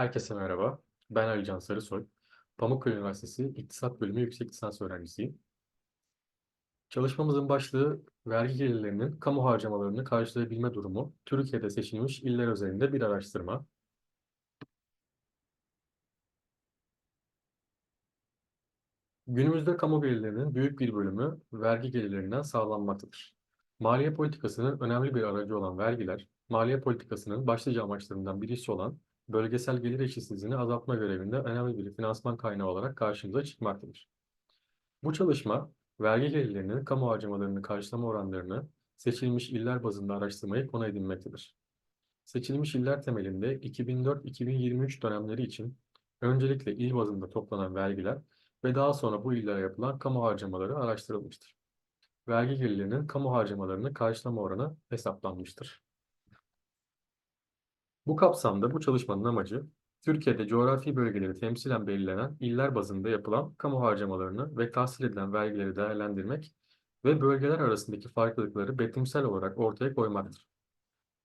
Herkese merhaba. Ben Ali Can Sarısoy. Pamukkale Üniversitesi İktisat Bölümü yüksek lisans öğrencisiyim. Çalışmamızın başlığı vergi gelirlerinin kamu harcamalarını karşılayabilme durumu, Türkiye'de seçilmiş iller üzerinde bir araştırma. Günümüzde kamu gelirlerinin büyük bir bölümü vergi gelirlerinden sağlanmaktadır. Maliye politikasının önemli bir aracı olan vergiler, maliye politikasının başlıca amaçlarından birisi olan bölgesel gelir eşitsizliğini azaltma görevinde önemli bir finansman kaynağı olarak karşımıza çıkmaktadır. Bu çalışma, vergi gelirlerinin kamu harcamalarını karşılama oranlarını seçilmiş iller bazında araştırmayı konu edinmektedir. Seçilmiş iller temelinde 2004-2023 dönemleri için öncelikle il bazında toplanan vergiler ve daha sonra bu illere yapılan kamu harcamaları araştırılmıştır. Vergi gelirlerinin kamu harcamalarını karşılama oranı hesaplanmıştır. Bu kapsamda bu çalışmanın amacı, Türkiye'de coğrafi bölgeleri temsilen belirlenen iller bazında yapılan kamu harcamalarını ve tahsil edilen vergileri değerlendirmek ve bölgeler arasındaki farklılıkları betimsel olarak ortaya koymaktır.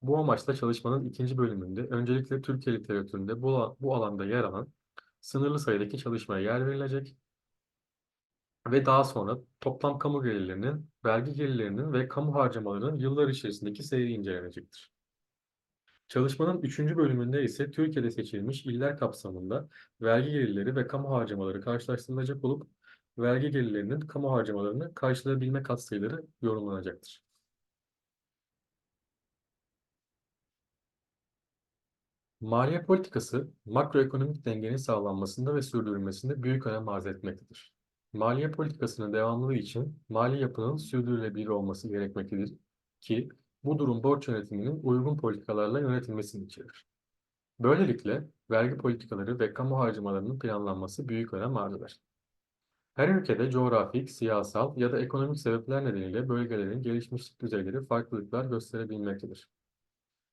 Bu amaçla çalışmanın ikinci bölümünde öncelikle Türkiye literatüründe bu, bu alanda yer alan sınırlı sayıdaki çalışmaya yer verilecek ve daha sonra toplam kamu gelirlerinin, vergi gelirlerinin ve kamu harcamalarının yıllar içerisindeki seyri incelenecektir. Çalışmanın üçüncü bölümünde ise Türkiye'de seçilmiş iller kapsamında vergi gelirleri ve kamu harcamaları karşılaştırılacak olup vergi gelirlerinin kamu harcamalarını karşılayabilme katsayıları yorumlanacaktır. Maliye politikası, makroekonomik dengenin sağlanmasında ve sürdürülmesinde büyük önem arz etmektedir. Maliye politikasının devamlılığı için mali yapının sürdürülebilir olması gerekmektedir ki bu durum borç yönetiminin uygun politikalarla yönetilmesini içerir. Böylelikle vergi politikaları ve kamu harcamalarının planlanması büyük önem arz eder. Her ülkede coğrafik, siyasal ya da ekonomik sebepler nedeniyle bölgelerin gelişmişlik düzeyleri farklılıklar gösterebilmektedir.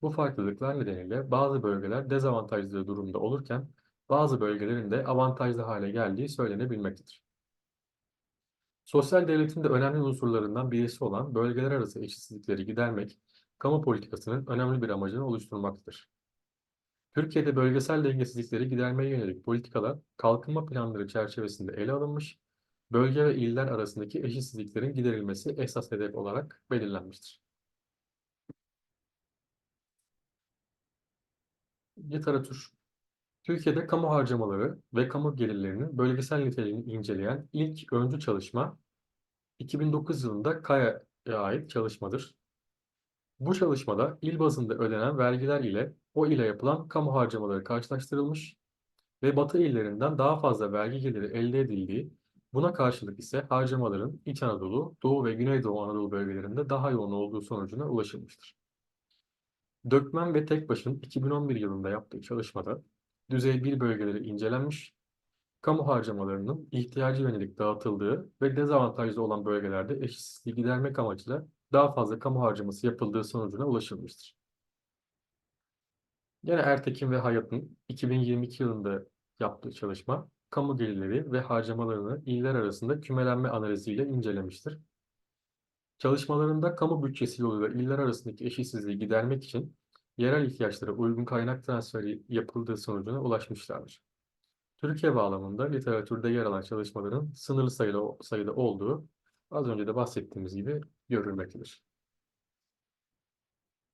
Bu farklılıklar nedeniyle bazı bölgeler dezavantajlı durumda olurken bazı bölgelerin de avantajlı hale geldiği söylenebilmektedir. Sosyal devletin de önemli unsurlarından birisi olan bölgeler arası eşitsizlikleri gidermek, kamu politikasının önemli bir amacını oluşturmaktadır. Türkiye'de bölgesel dengesizlikleri gidermeye yönelik politikalar kalkınma planları çerçevesinde ele alınmış, bölge ve iller arasındaki eşitsizliklerin giderilmesi esas hedef olarak belirlenmiştir. Literatür Türkiye'de kamu harcamaları ve kamu gelirlerinin bölgesel niteliğini inceleyen ilk öncü çalışma 2009 yılında KAYA'ya ait çalışmadır. Bu çalışmada il bazında ödenen vergiler ile o ile yapılan kamu harcamaları karşılaştırılmış ve Batı illerinden daha fazla vergi geliri elde edildiği, buna karşılık ise harcamaların İç Anadolu, Doğu ve Güneydoğu Anadolu bölgelerinde daha yoğun olduğu sonucuna ulaşılmıştır. Dökmen ve Tekbaş'ın 2011 yılında yaptığı çalışmada düzey 1 bölgeleri incelenmiş, kamu harcamalarının ihtiyacı yönelik dağıtıldığı ve dezavantajlı olan bölgelerde eşitsizliği gidermek amacıyla daha fazla kamu harcaması yapıldığı sonucuna ulaşılmıştır. Yine Ertekin ve Hayat'ın 2022 yılında yaptığı çalışma, kamu gelirleri ve harcamalarını iller arasında kümelenme analiziyle incelemiştir. Çalışmalarında kamu bütçesi yoluyla iller arasındaki eşitsizliği gidermek için yerel ihtiyaçlara uygun kaynak transferi yapıldığı sonucuna ulaşmışlardır. Türkiye bağlamında literatürde yer alan çalışmaların sınırlı sayıda, sayıda olduğu az önce de bahsettiğimiz gibi görülmektedir.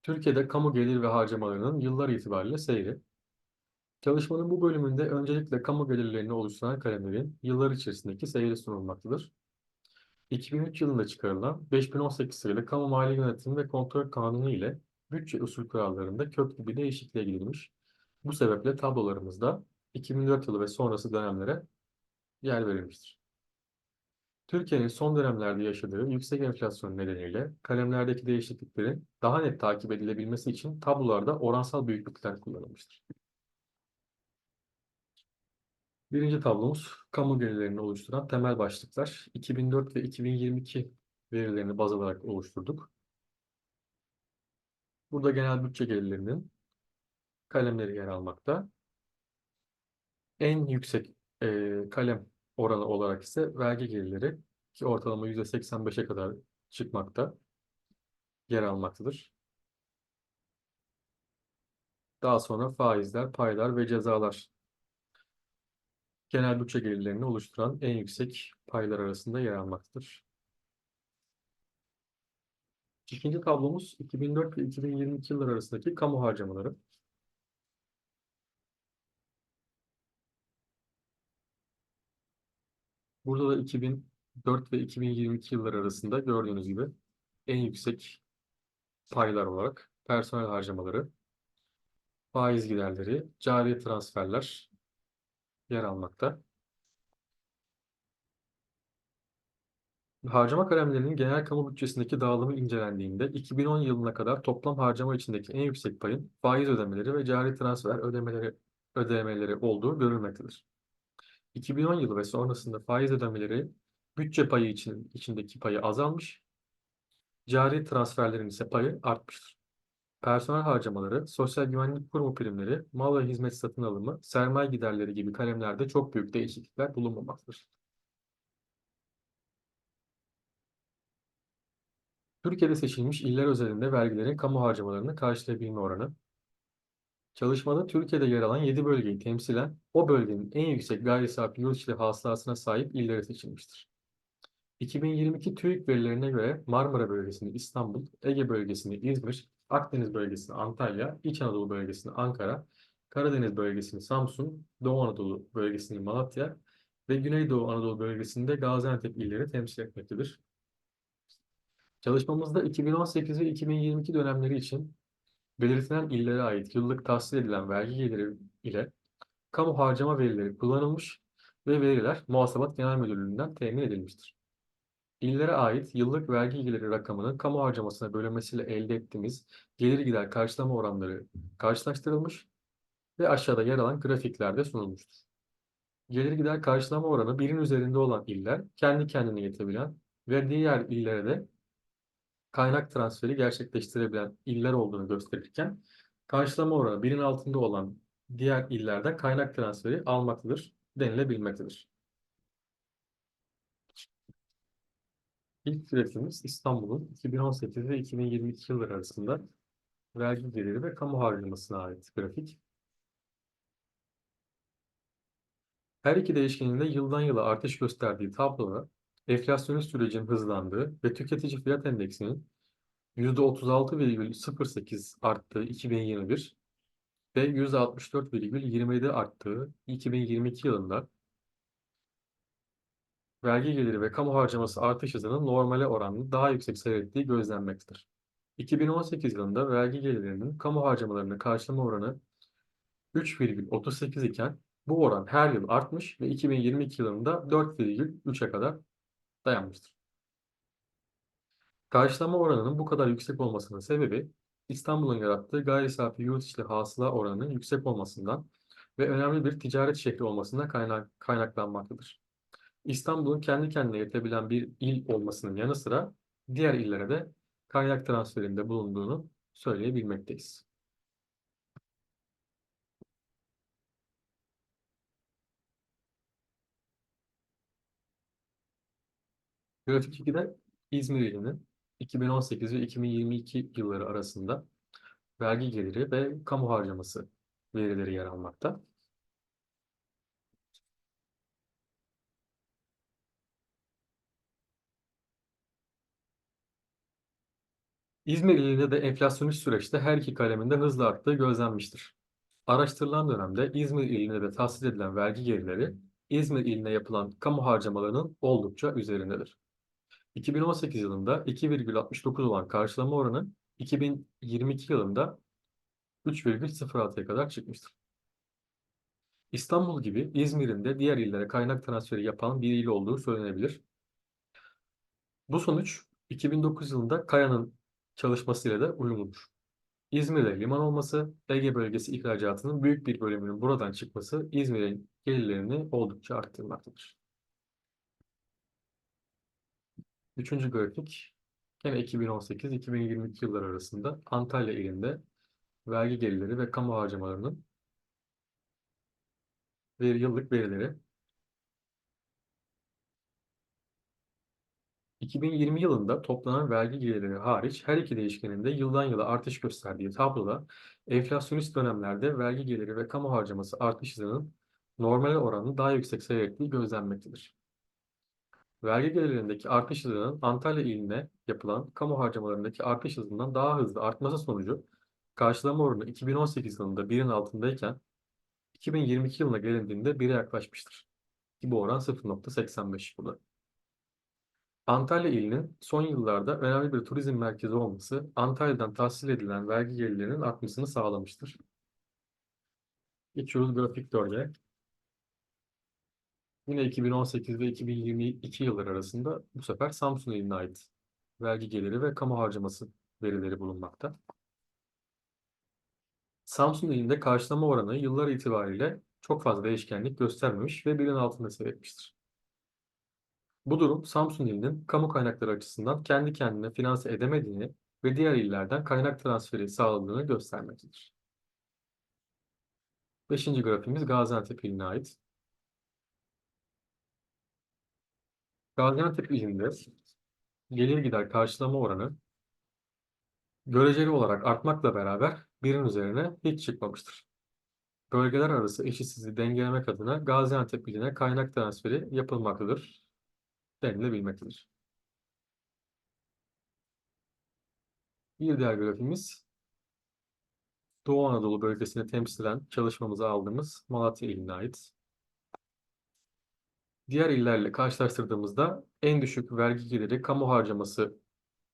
Türkiye'de kamu gelir ve harcamalarının yıllar itibariyle seyri. Çalışmanın bu bölümünde öncelikle kamu gelirlerini oluşturan kalemlerin yıllar içerisindeki seyri sunulmaktadır. 2003 yılında çıkarılan 5018 sayılı Kamu Mali Yönetimi ve Kontrol Kanunu ile bütçe usul kurallarında köklü bir değişikliğe gidilmiş. Bu sebeple tablolarımızda 2004 yılı ve sonrası dönemlere yer verilmiştir. Türkiye'nin son dönemlerde yaşadığı yüksek enflasyon nedeniyle kalemlerdeki değişikliklerin daha net takip edilebilmesi için tablolarda oransal büyüklükler kullanılmıştır. Birinci tablomuz kamu gelirlerini oluşturan temel başlıklar. 2004 ve 2022 verilerini baz alarak oluşturduk. Burada genel bütçe gelirlerinin kalemleri yer almakta. En yüksek e, kalem oranı olarak ise vergi gelirleri ki ortalama %85'e kadar çıkmakta yer almaktadır. Daha sonra faizler, paylar ve cezalar genel bütçe gelirlerini oluşturan en yüksek paylar arasında yer almaktadır. İkinci tablomuz 2004 ve 2022 yıllar arasındaki kamu harcamaları. Burada da 2004 ve 2022 yıllar arasında gördüğünüz gibi en yüksek paylar olarak personel harcamaları, faiz giderleri, cari transferler yer almakta. Harcama kalemlerinin genel kamu bütçesindeki dağılımı incelendiğinde 2010 yılına kadar toplam harcama içindeki en yüksek payın faiz ödemeleri ve cari transfer ödemeleri ödemeleri olduğu görülmektedir. 2010 yılı ve sonrasında faiz ödemeleri bütçe payı için, içindeki payı azalmış, cari transferlerin ise payı artmıştır. Personel harcamaları, sosyal güvenlik kurumu primleri, mal ve hizmet satın alımı, sermaye giderleri gibi kalemlerde çok büyük değişiklikler bulunmamaktadır. Türkiye'de seçilmiş iller özelinde vergilerin kamu harcamalarını karşılayabilme oranı. Çalışmada Türkiye'de yer alan 7 bölgeyi temsilen o bölgenin en yüksek gayri safi yurt içi hasılasına sahip illeri seçilmiştir. 2022 TÜİK verilerine göre Marmara bölgesini İstanbul, Ege bölgesini İzmir, Akdeniz bölgesini Antalya, İç Anadolu bölgesini Ankara, Karadeniz bölgesini Samsun, Doğu Anadolu bölgesini Malatya ve Güneydoğu Anadolu bölgesinde Gaziantep illeri temsil etmektedir. Çalışmamızda 2018 ve 2022 dönemleri için belirtilen illere ait yıllık tahsil edilen vergi geliri ile kamu harcama verileri kullanılmış ve veriler Muhasebat Genel Müdürlüğü'nden temin edilmiştir. İllere ait yıllık vergi geliri rakamının kamu harcamasına bölünmesiyle elde ettiğimiz gelir gider karşılama oranları karşılaştırılmış ve aşağıda yer alan grafiklerde sunulmuştur. Gelir gider karşılama oranı birin üzerinde olan iller kendi kendine yetebilen ve diğer illere de kaynak transferi gerçekleştirebilen iller olduğunu gösterirken karşılama oranı birin altında olan diğer illerden kaynak transferi almaktadır denilebilmektedir. İlk grafiğimiz İstanbul'un 2018 ve 2022 yılları arasında vergi geliri ve kamu harcamasına ait grafik. Her iki değişkenin de yıldan yıla artış gösterdiği tabloda enflasyonist sürecin hızlandığı ve tüketici fiyat endeksinin %36,08 arttığı 2021 ve %64,27 arttığı 2022 yılında vergi geliri ve kamu harcaması artış hızının normale oranla daha yüksek seyrettiği gözlenmektedir. 2018 yılında vergi gelirlerinin kamu harcamalarını karşılama oranı 3,38 iken bu oran her yıl artmış ve 2022 yılında 4,3'e kadar dayanmıştır. Karşılama oranının bu kadar yüksek olmasının sebebi İstanbul'un yarattığı gayri safi yurt içi hasıla oranının yüksek olmasından ve önemli bir ticaret şehri olmasından kaynak, kaynaklanmaktadır. İstanbul'un kendi kendine yetebilen bir il olmasının yanı sıra diğer illere de kaynak transferinde bulunduğunu söyleyebilmekteyiz. Grafik 2'de İzmir ilinin 2018 ve 2022 yılları arasında vergi geliri ve kamu harcaması verileri yer almakta. İzmir ilinde de enflasyonist süreçte her iki kaleminde hızla arttığı gözlenmiştir. Araştırılan dönemde İzmir iline de tahsil edilen vergi gelirleri İzmir iline yapılan kamu harcamalarının oldukça üzerindedir. 2018 yılında 2,69 olan karşılama oranı 2022 yılında 3,06'ya kadar çıkmıştır. İstanbul gibi İzmir'in de diğer illere kaynak transferi yapan bir il olduğu söylenebilir. Bu sonuç 2009 yılında Kaya'nın çalışmasıyla da uyumludur. İzmir'de liman olması, Ege bölgesi ihracatının büyük bir bölümünün buradan çıkması İzmir'in gelirlerini oldukça arttırmaktadır. Üçüncü grafik, yine 2018-2022 yılları arasında Antalya ilinde vergi gelirleri ve kamu harcamalarının veri, yıllık verileri. 2020 yılında toplanan vergi gelirleri hariç her iki değişkenin de yıldan yıla artış gösterdiği tabloda enflasyonist dönemlerde vergi geliri ve kamu harcaması artış hızının normale oranla daha yüksek seyrettiği gözlenmektedir. Vergi gelirlerindeki artış hızının Antalya iline yapılan kamu harcamalarındaki artış hızından daha hızlı artması sonucu karşılama oranı 2018 yılında 1'in altındayken 2022 yılına gelindiğinde 1'e yaklaşmıştır. Bu oran 0.85 burada. Antalya ilinin son yıllarda önemli bir turizm merkezi olması Antalya'dan tahsil edilen vergi gelirlerinin artmasını sağlamıştır. Geçiyoruz grafik 4'e. Yine 2018 ve 2022 yılları arasında bu sefer Samsun iline ait vergi geliri ve kamu harcaması verileri bulunmakta. Samsun ilinde karşılama oranı yıllar itibariyle çok fazla değişkenlik göstermemiş ve birin altında seyretmiştir. Bu durum Samsun ilinin kamu kaynakları açısından kendi kendine finanse edemediğini ve diğer illerden kaynak transferi sağladığını göstermektedir. Beşinci grafimiz Gaziantep iline ait. Gaziantep ilinde gelir gider karşılama oranı göreceli olarak artmakla beraber birin üzerine hiç çıkmamıştır. Bölgeler arası eşitsizliği dengelemek adına Gaziantep iline kaynak transferi yapılmaktadır denilebilmektedir. Bir diğer grafimiz Doğu Anadolu bölgesini temsilen çalışmamıza aldığımız Malatya iline ait. Diğer illerle karşılaştırdığımızda en düşük vergi geliri kamu harcaması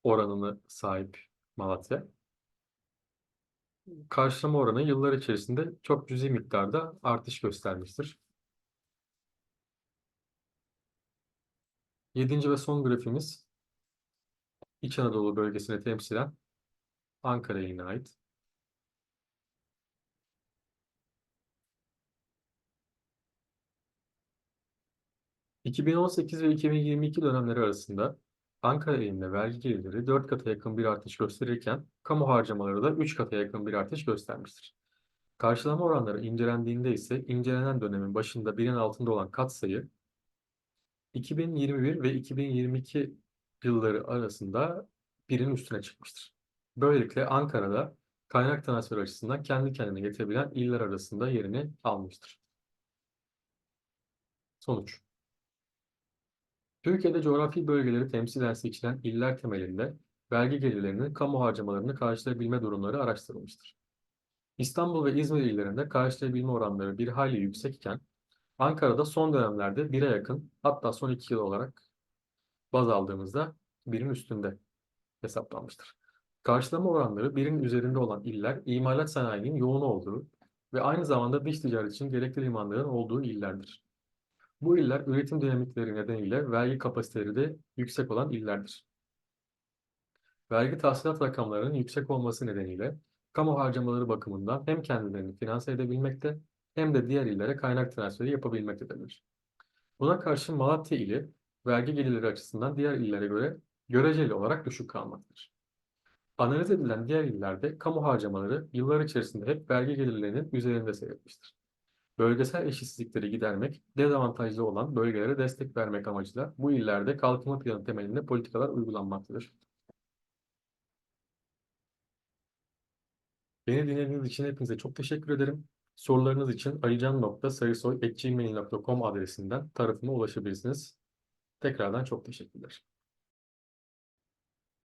oranını sahip Malatya. Karşılama oranı yıllar içerisinde çok cüzi miktarda artış göstermiştir. Yedinci ve son grafimiz İç Anadolu bölgesini temsilen Ankara iline ait. ...2018 ve 2022 dönemleri arasında Ankara ilinde vergi gelirleri 4 kata yakın bir artış gösterirken kamu harcamaları da 3 kata yakın bir artış göstermiştir. Karşılama oranları incelendiğinde ise incelenen dönemin başında birin altında olan katsayı 2021 ve 2022 yılları arasında birin üstüne çıkmıştır. Böylelikle Ankara'da kaynak transferi açısından kendi kendine getirebilen iller arasında yerini almıştır. Sonuç Türkiye'de coğrafi bölgeleri temsilen seçilen iller temelinde vergi gelirlerinin kamu harcamalarını karşılayabilme durumları araştırılmıştır. İstanbul ve İzmir illerinde karşılayabilme oranları bir hayli yüksekken Ankara'da son dönemlerde 1'e yakın hatta son 2 yıl olarak baz aldığımızda birin üstünde hesaplanmıştır. Karşılama oranları birin üzerinde olan iller imalat sanayinin yoğun olduğu ve aynı zamanda dış ticaret için gerekli limanların olduğu illerdir. Bu iller üretim dinamikleri nedeniyle vergi kapasiteleri de yüksek olan illerdir. Vergi tahsilat rakamlarının yüksek olması nedeniyle kamu harcamaları bakımından hem kendilerini finanse edebilmekte hem de diğer illere kaynak transferi yapabilmektedirler. Buna karşı Malatya ili vergi gelirleri açısından diğer illere göre göreceli olarak düşük kalmaktadır. Analiz edilen diğer illerde kamu harcamaları yıllar içerisinde hep vergi gelirlerinin üzerinde seyretmiştir. Bölgesel eşitsizlikleri gidermek, dezavantajlı olan bölgelere destek vermek amacıyla bu illerde kalkınma planı temelinde politikalar uygulanmaktadır. Beni dinlediğiniz için hepinize çok teşekkür ederim. Sorularınız için alican.sayısoy.gmail.com adresinden tarafıma ulaşabilirsiniz. Tekrardan çok teşekkürler.